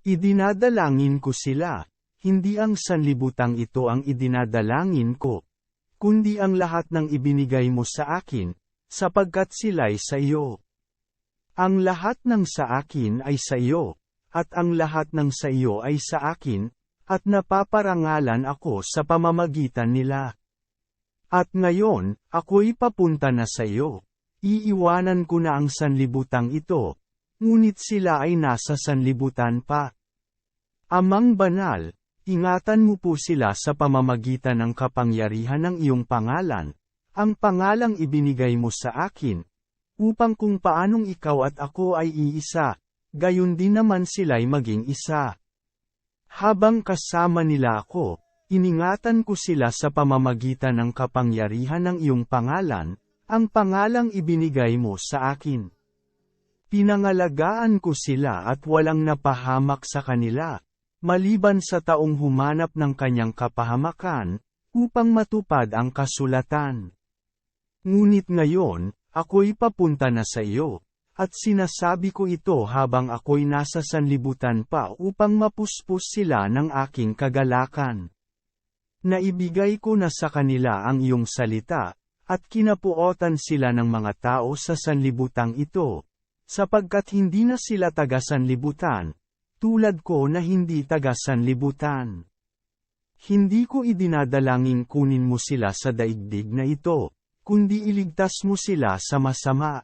Idinadalangin ko sila, hindi ang sanlibutang ito ang idinadalangin ko, kundi ang lahat ng ibinigay mo sa akin, sapagkat sila'y sa iyo. Ang lahat ng sa akin ay sa iyo, at ang lahat ng sa iyo ay sa akin, at napaparangalan ako sa pamamagitan nila. At ngayon, ako'y papunta na sa iyo. Iiwanan ko na ang sanlibutang ito, ngunit sila ay nasa sanlibutan pa. Amang banal, ingatan mo po sila sa pamamagitan ng kapangyarihan ng iyong pangalan, ang pangalang ibinigay mo sa akin, upang kung paanong ikaw at ako ay iisa, gayon din naman sila'y maging isa. Habang kasama nila ako, iningatan ko sila sa pamamagitan ng kapangyarihan ng iyong pangalan, ang pangalang ibinigay mo sa akin. Pinangalagaan ko sila at walang napahamak sa kanila, maliban sa taong humanap ng kanyang kapahamakan, upang matupad ang kasulatan. Ngunit ngayon, ako'y papunta na sa iyo, at sinasabi ko ito habang ako'y nasa sanlibutan pa upang mapuspos sila ng aking kagalakan. Naibigay ko na sa kanila ang iyong salita, at kinapuotan sila ng mga tao sa sanlibutang ito, sapagkat hindi na sila taga-sanlibutan, tulad ko na hindi taga-sanlibutan. Hindi ko idinadalangin kunin mo sila sa daigdig na ito, kundi iligtas mo sila sa masama.